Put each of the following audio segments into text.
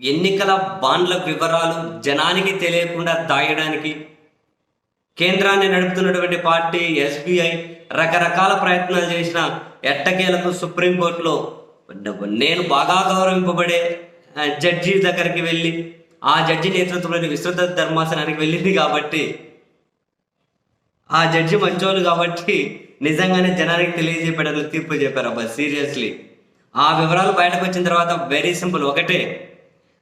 ఎన్నికల బాండ్ల వివరాలు జనానికి తెలియకుండా దాయడానికి కేంద్రాన్ని నడుపుతున్నటువంటి పార్టీ ఎస్బీఐ రకరకాల ప్రయత్నాలు చేసిన ఎట్టకేలకు సుప్రీంకోర్టులో నేను బాగా గౌరవింపబడే జడ్జి దగ్గరికి వెళ్ళి ఆ జడ్జి నేతృత్వంలోని విస్తృత ధర్మాసనానికి వెళ్ళింది కాబట్టి ఆ జడ్జి మంచోళ్ళు కాబట్టి నిజంగానే జనానికి తెలియజేపేటట్లు తీర్పు చెప్పారు. అబ్బా సీరియస్లీ. ఆ వివరాలు బయటకు వచ్చిన తర్వాత వెరీ సింపుల్ ఒకటే.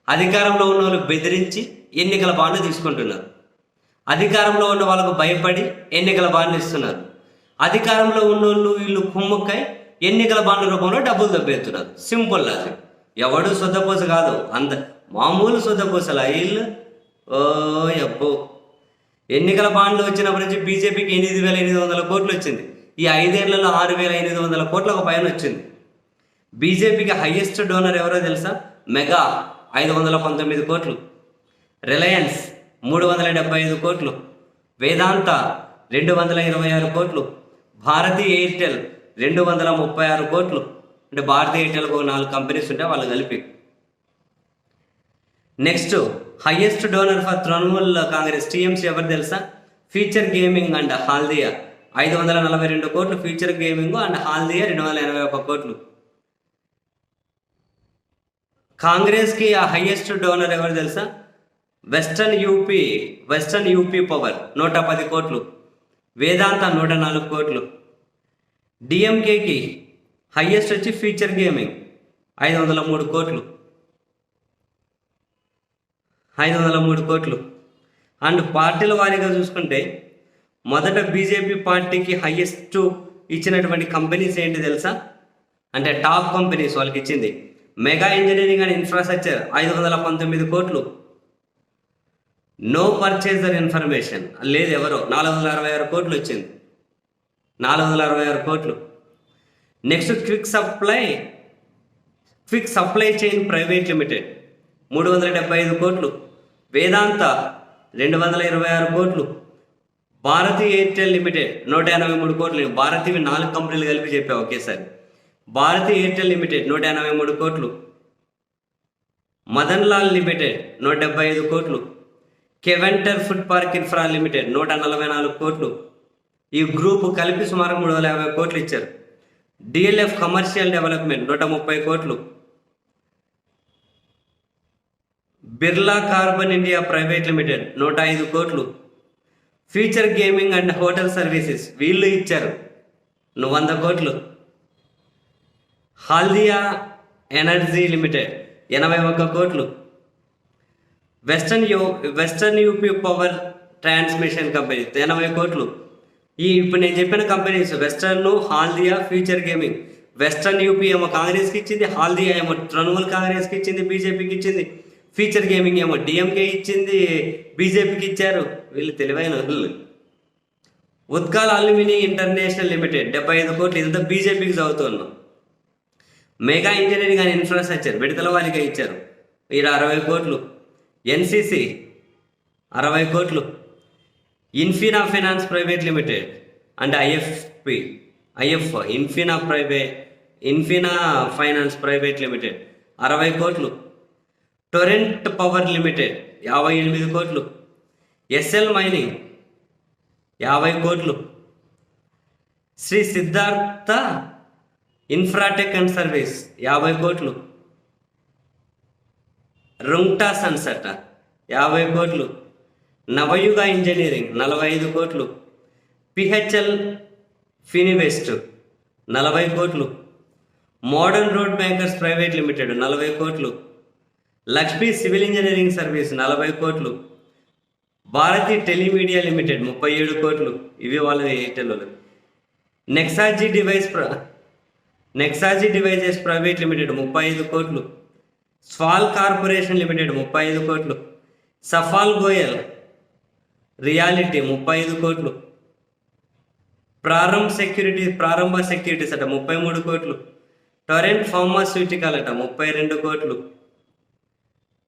అధికారంలో ఉన్న వాళ్ళకు బెదిరించి ఎన్నికల బాండ్లు తీసుకుంటున్నారు. అధికారంలో ఉన్న వాళ్ళకు భయపడి ఎన్నికల బాండ్లు ఇస్తున్నారు. అధికారంలో ఉన్నోళ్ళు వీళ్ళు కుమ్ముక్కై ఎన్నికల బాండ్ల రూపంలో డబ్బులు దబ్బెత్తున్నారు సింపుల్ లాజిక్ ఎవడు సొద్దపూస కాదు. అంత మామూలు సొద్దపూసలా? వీళ్ళు ఓ అబ్బో. ఎన్నికల బాండ్లు వచ్చినప్పటి నుంచి బీజేపీకి ఎనిమిది వేల ఎనిమిది వందల కోట్లు వచ్చింది. ఈ ఐదేళ్ళలో ఆరు వేల ఎనిమిది వందల కోట్లకు పైన వచ్చింది. బీజేపీకి హైయెస్ట్ డోనర్ ఎవరో తెలుసా? మెగా. ఐదు వందల పంతొమ్మిది కోట్లు. రిలయన్స్ మూడు వందల డెబ్బై ఐదు కోట్లు. వేదాంత రెండు వందల ఇరవై ఆరు కోట్లు. భారతీ ఎయిర్టెల్ రెండు వందల ముప్పై ఆరు కోట్లు. అంటే భారతీ ఎయిర్టెల్కి నాలుగు కంపెనీస్ ఉంటే వాళ్ళు కలిపి. Next highest donor for Trinamool Congress TMC ఎవరు తెలుసా? Future gaming and Haldia. ఐదు వందల నలభై రెండు కోట్లు ఫీచర్ గేమింగ్ అండ్ హాల్దియా రెండు వందల ఎనభై ఒక కోట్లు. కాంగ్రెస్కి ఆ హైయెస్ట్ డోనర్ ఎవరు తెలుసా? Western UP western UP power నూట పది కోట్లు వేదాంత నూట నాలుగు కోట్లు. డిఎంకేకి హయ్యెస్ట్ వచ్చి ఫీచర్ గేమింగ్ ఐదు వందల మూడు కోట్లు. ఐదు వందల మూడు కోట్లు. అండ్ పార్టీల వారీగా చూసుకుంటే మొదట బీజేపీ పార్టీకి హయ్యెస్ట్ ఇచ్చినటువంటి కంపెనీస్ ఏంటి తెలుసా? అంటే టాప్ కంపెనీస్ వాళ్ళకి ఇచ్చింది మెగా ఇంజనీరింగ్ అండ్ ఇన్ఫ్రాస్ట్రక్చర్ ఐదు వందల పంతొమ్మిది కోట్లు. No purchaser information. లేదు ఎవరో. నాలుగు వందల అరవై ఆరు కోట్లు వచ్చింది. నాలుగు వందల అరవై ఆరు కోట్లు. Next quick supply quick supply chain private limited. మూడు వందల డెబ్బై ఐదు కోట్లు. వేదాంత రెండు వందల ఇరవై ఆరు కోట్లు. భారతీ ఎయిర్టెల్ లిమిటెడ్ నూట ఎనభై మూడు కోట్లు. భారతీవి నాలుగు కంపెనీలు కలిపి చెప్పా ఒకేసారి. భారతి ఎయిర్టెల్ లిమిటెడ్ నూట ఎనభై మూడు కోట్లు. మదన్ లాల్ లిమిటెడ్ నూట డెబ్బై ఐదు కోట్లు. Keventer food park infra limited నూట నలభై నాలుగు కోట్లు. ఈ గ్రూప్ కలిపి సుమారు మూడు వందల యాభై కోట్లు ఇచ్చారు. డిఎల్ఎఫ్ కమర్షియల్ డెవలప్మెంట్ నూట ముప్పై కోట్లు. Birla carbon India private limited నూట ఐదు కోట్లు. Future gaming and hotel services వీళ్ళు ఇచ్చారు. నువ్వు వంద కోట్లు. హాల్దియా ఎనర్జీ లిమిటెడ్ ఎనభై ఒక్క కోట్లు. Western U western UP power transmission company ఎనభై కోట్లు. ఈ ఇప్పుడు నేను చెప్పిన companies western Haldia future gaming. Western UP ఏమో కాంగ్రెస్కి ఇచ్చింది హాల్దియా ఏమో తృణమూల్ కాంగ్రెస్కి ఇచ్చింది బీజేపీకి ఇచ్చింది. ఫ్యూచర్ గేమింగ్ ఏమో డిఎంకే ఇచ్చింది బీజేపీకి ఇచ్చారు. వీళ్ళు తెలివైన వాళ్ళు. ఉత్కాల్ అల్యూమిని ఇంటర్నేషనల్ లిమిటెడ్ డెబ్బై ఐదు కోట్లు. ఇదంతా బీజేపీకి చదువుతున్నాం మెగా ఇంజనీరింగ్ అండ్ ఇన్ఫ్రాస్ట్రక్చర్ విడతల వారిగా ఇచ్చారు. ఈడ అరవై కోట్లు. ఎన్సిసి అరవై కోట్లు. ఇన్ఫినా ఫైనాన్స్ ప్రైవేట్ లిమిటెడ్ అంటే IFP IF Infina private Infina finance private limited అరవై కోట్లు. టొరెంట్ పవర్ లిమిటెడ్ యాభై ఎనిమిది కోట్లు. ఎస్ఎల్ మైనింగ్ యాభై కోట్లు. Shri Siddhartha infratech and service యాభై కోట్లు. రుంగ్టా సట యాభై కోట్లు. నవయుగ ఇంజనీరింగ్ నలభై ఐదు కోట్లు. పిహెచ్ఎల్ ఫినివెస్ట్ నలభై కోట్లు. Modern road bankers private limited నలభై కోట్లు. లక్ష్మీ సివిల్ ఇంజనీరింగ్ సర్వీస్ నలభై కోట్లు. భారతి టెలిమీడియా లిమిటెడ్ ముప్పై ఏడు కోట్లు. ఇవి వాళ్ళ ఎయిర్టెల్ వాళ్ళు. నెక్సాజీ డివైస్ ప్ర నెక్సాజీ డివైజెస్ ప్రైవేట్ లిమిటెడ్ ముప్పై ఐదు కోట్లు. స్వాల్ కార్పొరేషన్ లిమిటెడ్ ముప్పై ఐదు కోట్లు. సఫాల్ గోయల్ రియాలిటీ ముప్పై ఐదు కోట్లు. ప్రారంభ సెక్యూరిటీ ప్రారంభ సెక్యూరిటీస్ అట ముప్పై మూడు కోట్లు. టొరెంట్ ఫార్మాస్యూటికల్ అట ముప్పై రెండు కోట్లు.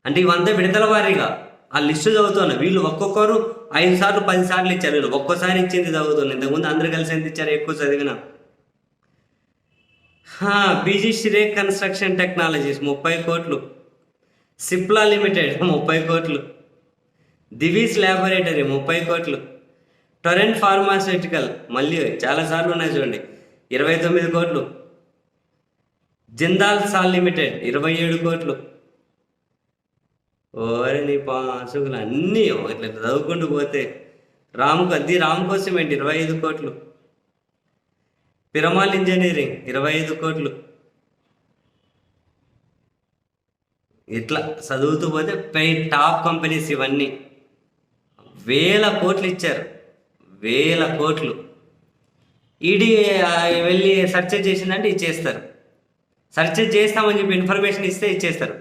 అంటే ఇవంతా విడతల వారీగా. ఆ లిస్టు చదువుతున్నా వీళ్ళు ఒక్కొక్కరు ఐదు సార్లు పది సార్లు ఇచ్చారు వీళ్ళు. ఒక్కోసారి ఇచ్చింది చదువుతున్నా. ఇంతకుముందు అందరు కలిసి ఎంత ఇచ్చారు? ఎక్కువ చదివిన. బీజీ శ్రీ కన్స్ట్రక్షన్ టెక్నాలజీస్ ముప్పై కోట్లు. సిప్లా లిమిటెడ్ ముప్పై కోట్లు. దివీస్ ల్యాబొరేటరీ ముప్పై కోట్లు. టొరెంట్ ఫార్మాస్యూటికల్ మళ్ళీ చాలాసార్లు ఉన్నాయి చూడండి ఇరవై తొమ్మిది కోట్లు. జిందాల్ సాల్ లిమిటెడ్ ఇరవై ఏడు కోట్లు. ఓరి నీ పాసుకులు అన్నీ ఇట్లా చదువుకుంటూ పోతే రామ్కో ది రామ్కో సిమెంట్ ఇరవై ఐదు కోట్లు. పిరమాల్ ఇంజనీరింగ్ ఇరవై ఐదు కోట్లు. ఇట్లా చదువుతూ పోతే పై టాప్ కంపెనీస్ ఇవన్నీ. వేల కోట్లు ఇచ్చారు. వేల కోట్లు. ఈడీ వెళ్ళి సెర్చ్ చేసిందంటే ఇచ్చేస్తారు. సెర్చ్ చేస్తామని చెప్పి ఇన్ఫర్మేషన్ ఇస్తే ఇచ్చేస్తారు.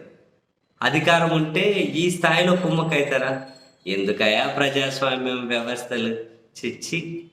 అధికారం ఉంటే ఈ స్థాయిలో కుమ్మక్కవుతారా ఎందుకయా ప్రజాస్వామ్యం వ్యవస్థలు? చిచ్చి.